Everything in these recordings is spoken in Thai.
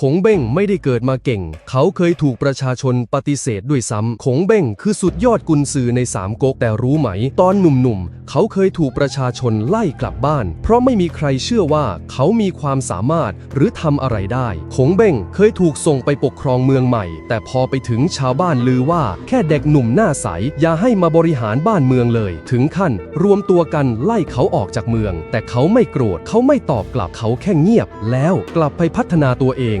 ขงเบ้งไม่ได้เกิดมาเก่ง เขาเคยถูกประชาชนปฏิเสธด้วยซ้ำขงเบ้งคือสุดยอดกุนซือในสามก๊กแต่รู้ไหม ตอนหนุ่มๆ เขาเคยถูกประชาชนไล่กลับบ้าน เพราะไม่มีใครเชื่อว่าเขามีความสามารถหรือทำอะไรได้ขงเบ้งเคยถูกส่งไปปกครองเมืองใหม่ แต่พอไปถึงชาวบ้านลือว่า แค่เด็กหนุ่มหน้าใสอย่าให้มาบริหารบ้านเมืองเลย ถึงขั้นรวมตัวกันไล่เขาออกจากเมือง แต่เขาไม่โกรธเขาไม่ตอบกลับเขาแค่เงียบ แล้วกลับไปพัฒนาตัวเอง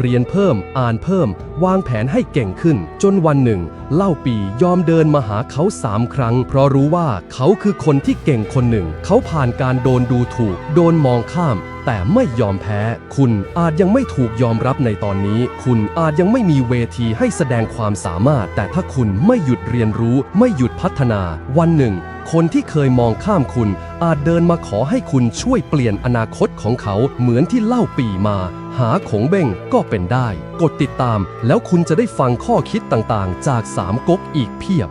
เรียนเพิ่ม อ่านเพิ่ม วางแผนให้เก่งขึ้น จนวันหนึ่ง เล่าปียอมเดินมาหาเขาสามครั้ง เพราะรู้ว่าเขาคือคนที่เก่งคนหนึ่ง เขาผ่านการโดนดูถูก โดนมองข้าม แต่ไม่ยอมแพ้ คุณอาจยังไม่ถูกยอมรับในตอนนี้ คุณอาจยังไม่มีเวทีให้แสดงความสามารถ แต่ถ้าคุณไม่หยุดเรียนรู้ ไม่หยุดพัฒนา วันหนึ่งคนที่เคยมองข้ามคุณ อาจเดินมาขอให้คุณช่วยเปลี่ยนอนาคตของเขาเหมือนที่เล่าปีมา หาขงเบ้งก็เป็นได้ กดติดตามแล้วคุณจะได้ฟังข้อคิดต่างๆ จากสามก๊กอีกเพียบ